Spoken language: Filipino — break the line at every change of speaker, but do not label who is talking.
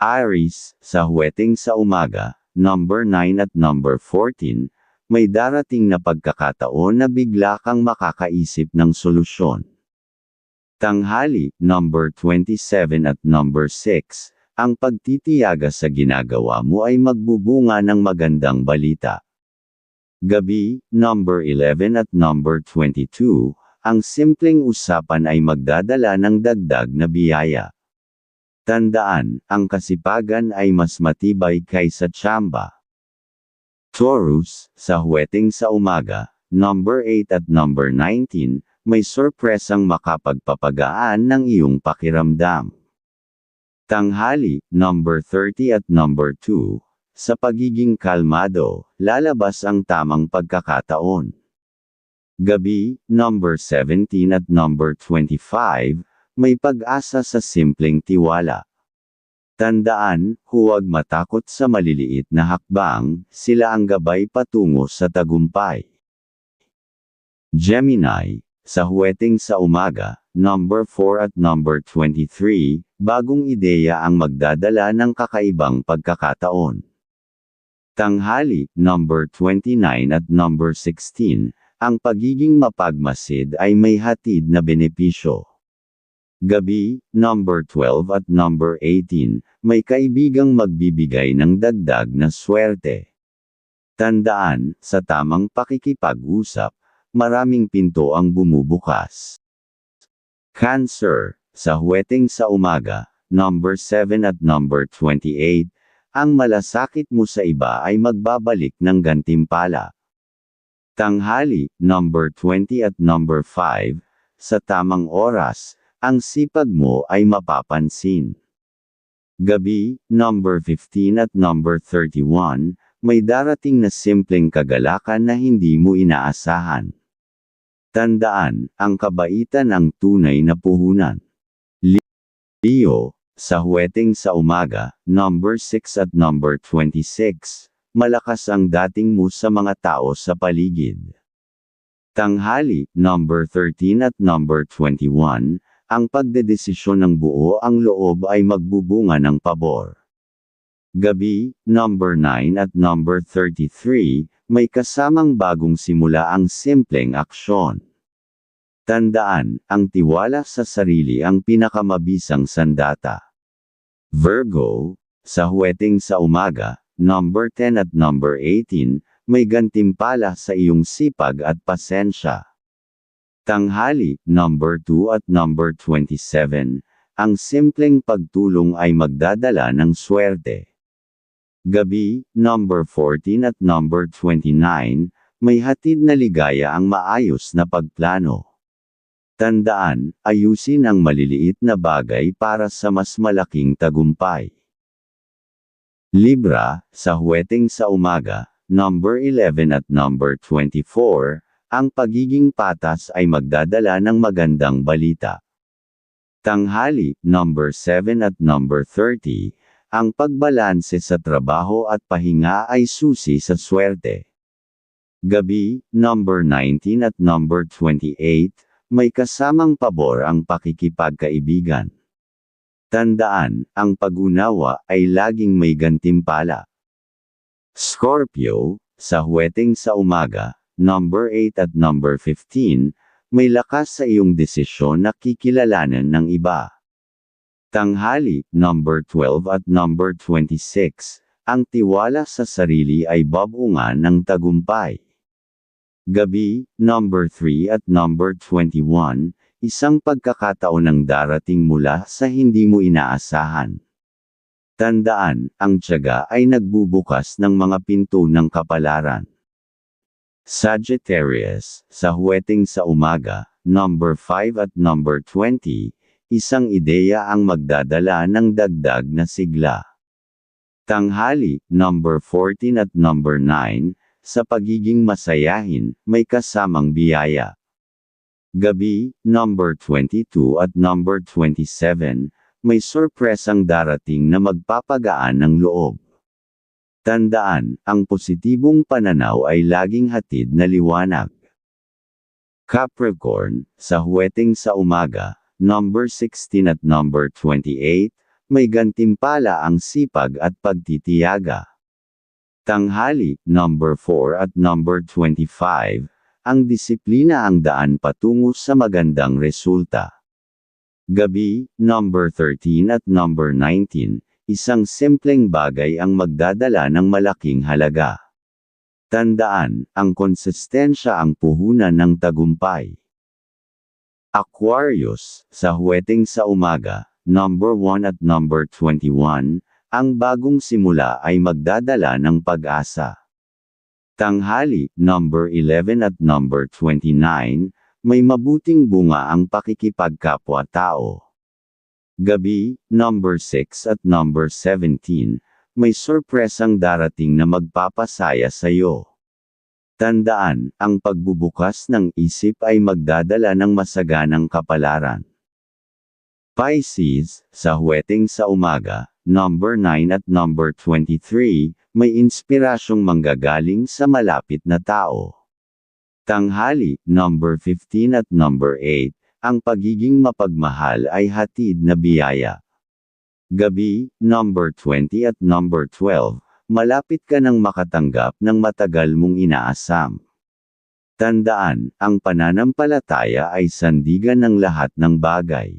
Aries, sa huweting sa umaga, number 9 at number 14, may darating na pagkakataon na bigla kang makakaisip ng solusyon. Tanghali, number 27 at number 6, ang pagtitiyaga sa ginagawa mo ay magbubunga ng magandang balita. Gabi, number 11 at number 22, ang simpleng usapan ay magdadala ng dagdag na biyaya. Tandaan, ang kasipagan ay mas matibay kaysa tsamba. Taurus, sa huweting sa umaga, number 8 at number 19, may sorpresang makapagpapagaan ng iyong pakiramdam. Tanghali, number 30 at number 2, sa pagiging kalmado, lalabas ang tamang pagkakataon. Gabi, number 17 at number 25, may pag-asa sa simpleng tiwala. Tandaan, huwag matakot sa maliliit na hakbang, sila ang gabay patungo sa tagumpay. Gemini, sa huweting sa umaga, number 4 at number 23, bagong ideya ang magdadala ng kakaibang pagkakataon. Tanghali, number 29 at number 16, ang pagiging mapagmasid ay may hatid na benepisyo. Gabi, number 12 at number 18, may kaibigang magbibigay ng dagdag na swerte. Tandaan, sa tamang pakikipag-usap, maraming pinto ang bumubukas. Cancer, sa huweting sa umaga, number 7 at number 28, ang malasakit mo sa iba ay magbabalik ng gantimpala. Tanghali, number 20 at number 5, sa tamang oras, ang sipag mo ay mapapansin. Gabi, number 15 at number 31, may darating na simpleng kagalakan na hindi mo inaasahan. Tandaan, ang kabaitan ang tunay na puhunan. Leo, sa huweting sa umaga, number 6 at number 26, malakas ang dating mo sa mga tao sa paligid. Tanghali, number 13 at number 21, ang pagdedesisyon ng buo ang loob ay magbubunga ng pabor. Gabi, number 9 at number 33, may kasamang bagong simula ang simpleng aksyon. Tandaan, ang tiwala sa sarili ang pinakamabisang sandata. Virgo, sa huweting sa umaga, number 10 at number 18, may gantimpala sa iyong sipag at pasensya. Tanghali, number 2 at number 27, ang simpleng pagtulong ay magdadala ng swerte. Gabi, number 14 at number 29, may hatid na ligaya ang maayos na pagplano. Tandaan, ayusin ang maliliit na bagay para sa mas malaking tagumpay. Libra, sa huweting sa umaga, number 11 at number 24, ang pagiging patas ay magdadala ng magandang balita. Tanghali, number 7 at number 30, ang pagbalanse sa trabaho at pahinga ay susi sa swerte. Gabi, number 19 at number 28, may kasamang pabor ang pakikipagkaibigan. Tandaan, ang pag-unawa ay laging may gantimpala. Scorpio, sa huweting sa umaga, number 8 at number 15, may lakas sa iyong desisyon na kikilalanan ng iba. Tanghali, number 12 at number 26, ang tiwala sa sarili ay babungan ng tagumpay. Gabi, number 3 at number 21, Isang pagkakataon ang darating mula sa hindi mo inaasahan. Tandaan, ang tiyaga ay nagbubukas ng mga pinto ng kapalaran. Sagittarius, sa huweting sa umaga, number 5 at number 20, isang ideya ang magdadala ng dagdag na sigla. Tanghali, number 14 at number 9, sa pagiging masayahin, may kasamang biyaya. Gabi, number 22 at number 27, may sorpresang darating na magpapagaan ng loob. Tandaan, ang positibong pananaw ay laging hatid na liwanag. Capricorn, sa huweting sa umaga, number 16 at number 28, may gantimpala ang sipag at pagtitiyaga. Tanghali, number 4 at number 25, ang disiplina ang daan patungo sa magandang resulta. Gabi, number 13 at number 19, isang simpleng bagay ang magdadala ng malaking halaga. Tandaan, ang konsistensya ang puhunan ng tagumpay. Aquarius, sa huweting sa umaga, number 1 at number 21, ang bagong simula ay magdadala ng pag-asa. Tanghali, number 11 at number 29, may mabuting bunga ang pakikipagkapwa-tao. Gabi, number 6 at number 17, may sorpresang darating na magpapasaya sa iyo. Tandaan, ang pagbubukas ng isip ay magdadala ng masaganang kapalaran. Pisces, sa huweting sa umaga, number 9 at number 23, may inspirasyong manggagaling sa malapit na tao. Tanghali, number 15 at number 8, ang pagiging mapagmahal ay hatid na biyaya. Gabi, number 20 at number 12, malapit ka nang makatanggap ng matagal mong inaasam. Tandaan, ang pananampalataya ay sandigan ng lahat ng bagay.